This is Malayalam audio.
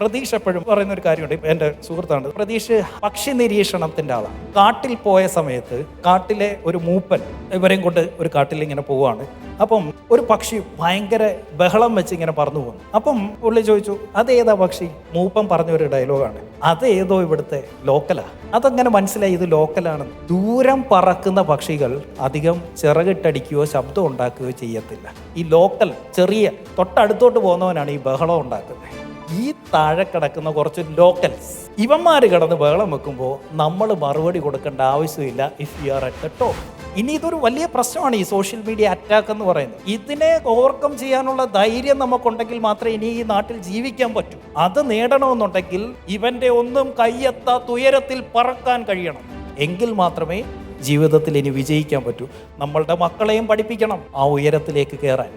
പ്രതീക്ഷ എപ്പോഴും പറയുന്ന ഒരു കാര്യമുണ്ട് എന്റെ സുഹൃത്താണ്. പ്രതീക്ഷ പക്ഷി നിരീക്ഷണത്തിന്റെ ആളാണ് കാട്ടിൽ പോയ സമയത്ത് കാട്ടിലെ ഒരു മൂപ്പൻ ഇവരെയും കൊണ്ട് ഒരു കാട്ടിൽ ഇങ്ങനെ പോവാണ്. അപ്പം ഒരു പക്ഷി ഭയങ്കര ബഹളം വെച്ച് ഇങ്ങനെ പറന്നു പോകുന്നു അപ്പം പുള്ളി ചോദിച്ചു അതേതാ പക്ഷി? മൂപ്പൻ പറഞ്ഞ ഒരു ഡയലോഗാണ്. അത് ഏതോ ഇവിടുത്തെ ലോക്കലാ. അതങ്ങനെ മനസ്സിലായി ഇത് ലോക്കലാണ്. ദൂരം പറക്കുന്ന പക്ഷികൾ അധികം ചിറകിട്ടടിക്കുകയോ ശബ്ദം ഉണ്ടാക്കുകയോ ചെയ്യത്തില്ല. ഈ ലോക്കൽ ചെറിയ തൊട്ടടുത്തോട്ട് പോകുന്നവനാണ് ഈ ബഹളം ഉണ്ടാക്കുന്നത്. ഈ താഴെ കിടക്കുന്ന കുറച്ച് ലോക്കൽസ് ഇവന്മാർ കിടന്ന് ബഹളം വെക്കുമ്പോൾ നമ്മൾ മറുപടി കൊടുക്കേണ്ട ആവശ്യമില്ല if you are at the top ഇനി ഇതൊരു വലിയ പ്രശ്നമാണ് ഈ സോഷ്യൽ മീഡിയ അറ്റാക്ക് എന്ന് പറയുന്നത്. ഇതിനെ ഓവർകം ചെയ്യാനുള്ള ധൈര്യം നമുക്കുണ്ടെങ്കിൽ മാത്രമേ ഇനി ഈ നാട്ടിൽ ജീവിക്കാൻ പറ്റൂ. അത് നേടണമെന്നുണ്ടെങ്കിൽ ഇവന്റെ ഒന്നും കയ്യെത്താത്ത ഉയരത്തിൽ പറക്കാൻ കഴിയണം. എങ്കിൽ മാത്രമേ ജീവിതത്തിൽ ഇനി വിജയിക്കാൻ പറ്റൂ. നമ്മളുടെ മക്കളെയും പഠിപ്പിക്കണം ആ ഉയരത്തിലേക്ക് കയറാൻ